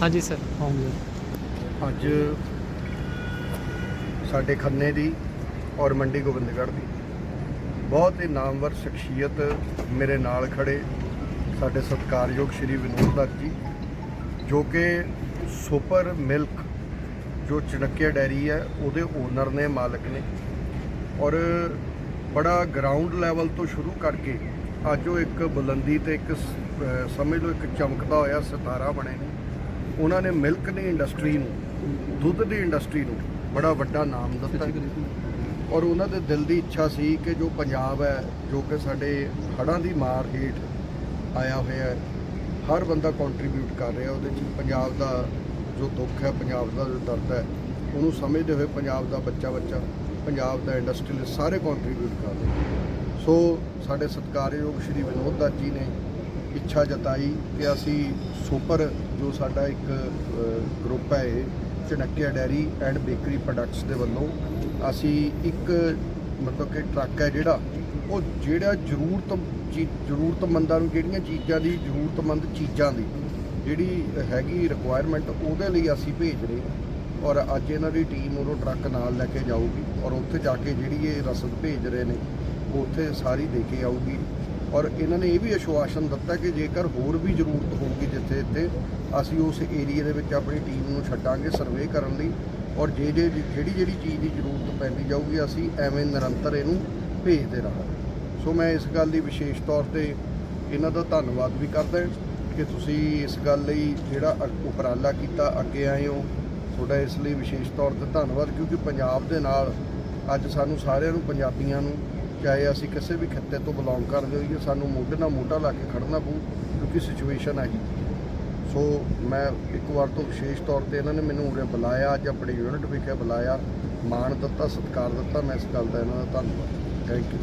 ਹਾਂਜੀ ਸਰ ਹੋਣਗੇ ਅੱਜ ਸਾਡੇ ਖੰਨੇ ਦੀ ਔਰ ਮੰਡੀ ਗੋਬਿੰਦਗੜ੍ਹ ਦੀ ਬਹੁਤ ਹੀ ਨਾਮਵਰ ਸ਼ਖਸੀਅਤ ਮੇਰੇ ਨਾਲ ਖੜੇ ਸਾਡੇ ਸਤਿਕਾਰਯੋਗ ਸ਼੍ਰੀ ਵਿਨੋਦ ਦੱਤ ਜੀ, ਜੋ ਕਿ ਸੁਪਰ ਮਿਲਕ ਜੋ ਚਣਕਿਆ ਡੈਰੀ ਹੈ, ਉਹਦੇ ਓਨਰ ਨੇ, ਮਾਲਕ ਨੇ ਔਰ ਬੜਾ ਗਰਾਊਂਡ ਲੈਵਲ ਤੋਂ ਸ਼ੁਰੂ ਕਰਕੇ ਅੱਜ ਉਹ ਇੱਕ ਬੁਲੰਦੀ ਤੇ ਇੱਕ ਸਮਝ ਲਓ ਇੱਕ ਚਮਕਦਾ ਹੋਇਆ ਸਿਤਾਰਾ ਬਣੇ ਨੇ। ਉਹਨਾਂ ਨੇ ਮਿਲਕ ਦੀ ਇੰਡਸਟਰੀ ਨੂੰ ਦੁੱਧ ਦੀ ਇੰਡਸਟਰੀ ਨੂੰ ਬੜਾ ਵੱਡਾ ਨਾਮ ਦਿੱਤਾ। ਔਰ ਉਹਨਾਂ ਦੇ ਦਿਲ ਦੀ ਇੱਛਾ ਸੀ ਕਿ ਜੋ ਪੰਜਾਬ ਹੈ ਜੋ ਕਿ ਸਾਡੇ ਹੜ੍ਹਾਂ ਦੀ ਮਾਰ ਹੇਠ ਆਇਆ ਹੋਇਆ ਹੈ ਹਰ ਬੰਦਾ ਕੰਟਰੀਬਿਊਟ ਕਰ ਰਿਹਾ ਉਹਦੇ 'ਚ। ਪੰਜਾਬ ਦਾ ਜੋ ਦੁੱਖ ਹੈ ਪੰਜਾਬ ਦਾ ਜੋ ਦਰਦ ਹੈ ਉਹਨੂੰ ਸਮਝਦੇ ਹੋਏ ਪੰਜਾਬ ਦਾ ਬੱਚਾ ਬੱਚਾ ਪੰਜਾਬ ਦਾ ਇੰਡਸਟਰੀਅਲਿਸਟ ਸਾਰੇ ਕੰਟਰੀਬਿਊਟ ਕਰ ਰਹੇ ਸੋ ਸਾਡੇ ਸਤਿਕਾਰਯੋਗ ਸ਼੍ਰੀ ਵਿਨੋਦ ਦੱਤ ਜੀ ਨੇ ਇੱਛਾ ਜਤਾਈ ਕਿ ਅਸੀਂ ਸੁਪਰ, ਜੋ ਸਾਡਾ ਇੱਕ ਗਰੁੱਪ ਹੈ ਇਹ, Chanakya dairy and bakery products ਦੇ ਵੱਲੋਂ, ਅਸੀਂ ਇੱਕ ਮਤਲਬ ਕਿ ਟਰੱਕ ਹੈ ਜਿਹੜਾ, ਉਹ ਜਿਹੜਾ ਜ਼ਰੂਰਤ ਚੀ- ਜ਼ਰੂਰਤਮੰਦਾਂ ਨੂੰ ਜਿਹੜੀਆਂ ਚੀਜ਼ਾਂ ਦੀ, ਜ਼ਰੂਰਤਮੰਦ ਚੀਜ਼ਾਂ ਦੀ ਜਿਹੜੀ ਹੈਗੀ ਰਿਕੁਆਇਰਮੈਂਟ ਉਹਦੇ ਲਈ ਅਸੀਂ ਭੇਜ ਰਹੇ ਹਾਂ। ਔਰ ਅੱਜ ਇਹਨਾਂ ਦੀ ਟੀਮ ਉਹ ਟਰੱਕ ਨਾਲ ਲੈ ਕੇ ਜਾਊਗੀ, ਔਰ ਉੱਥੇ ਜਾ ਕੇ ਜਿਹੜੀ ਇਹ ਰਸਦ ਭੇਜ ਰਹੇ ਨੇ ਉੱਥੇ ਸਾਰੀ ਦੇ ਕੇ ਆਊਗੀ। ਔਰ ਇਹਨਾਂ ਨੇ ਇਹ ਵੀ ਅਸ਼ਵਾਸਨ ਦਿੱਤਾ ਕਿ ਜੇਕਰ ਹੋਰ ਵੀ ਜ਼ਰੂਰਤ ਹੋਊਗੀ ਜਿੱਥੇ ਇੱਥੇ ਅਸੀਂ ਉਸ ਏਰੀਆ ਦੇ ਵਿੱਚ ਆਪਣੀ ਟੀਮ ਨੂੰ ਛੱਡਾਂਗੇ ਸਰਵੇ ਕਰਨ ਲਈ। ਔਰ ਜੇ ਜੇ ਜਿਹੜੀ ਜਿਹੜੀ ਚੀਜ਼ ਦੀ ਜ਼ਰੂਰਤ ਪੈਂਦੀ ਜਾਊਗੀ, ਅਸੀਂ ਐਵੇਂ ਨਿਰੰਤਰ ਇਹਨੂੰ ਭੇਜਦੇ ਰਹਾਂਗੇ। ਸੋ ਮੈਂ ਇਸ ਗੱਲ ਦੀ ਵਿਸ਼ੇਸ਼ ਤੌਰ ਤੇ ਇਹਨਾਂ ਦਾ ਧੰਨਵਾਦ ਵੀ ਕਰਦਾ ਕਿ ਤੁਸੀਂ ਇਸ ਗੱਲ ਲਈ ਜਿਹੜਾ ਅ- ਉਪਰਾਲਾ ਕੀਤਾ, ਅੱਗੇ ਆਏ ਹੋ। ਤੁਹਾਡਾ ਇਸ ਲਈ ਵਿਸ਼ੇਸ਼ ਤੌਰ ਤੇ ਧੰਨਵਾਦ, ਕਿਉਂਕਿ ਪੰਜਾਬ ਦੇ ਨਾਲ ਅੱਜ ਸਾਨੂੰ ਸਾਰਿਆਂ ਨੂੰ, ਪੰਜਾਬੀਆਂ ਨੂੰ ਚਾਹੇ ਅਸੀਂ ਕਿਸੇ ਵੀ ਖਿੱਤੇ ਤੋਂ ਬਿਲੋਂਗ ਕਰਦੇ ਹੋਈਏ, ਸਾਨੂੰ ਮੋਢੇ ਨਾਲ ਮੋਢਾ ਲਾ ਕੇ ਖੜਨਾ ਪਊ, ਕਿਉਂਕਿ ਸਿਚੁਏਸ਼ਨ ਹੈ ਸੋ ਮੈਂ ਇੱਕ ਵਾਰ ਤੋਂ ਵਿਸ਼ੇਸ਼ ਤੌਰ ਤੇ ਇਹਨਾਂ ਨੇ ਮੈਨੂੰ ਉਰੇ ਬੁਲਾਇਆ, ਅੱਜ ਆਪਣੇ ਯੂਨਿਟ ਵਿਖੇ ਬੁਲਾਇਆ, ਮਾਣ ਦਿੱਤਾ, ਸਤਿਕਾਰ ਦਿੱਤਾ, ਮੈਂ ਇਸ ਗੱਲ ਦਾ ਇਹਨਾਂ ਦਾ ਧੰਨਵਾਦ। Thank you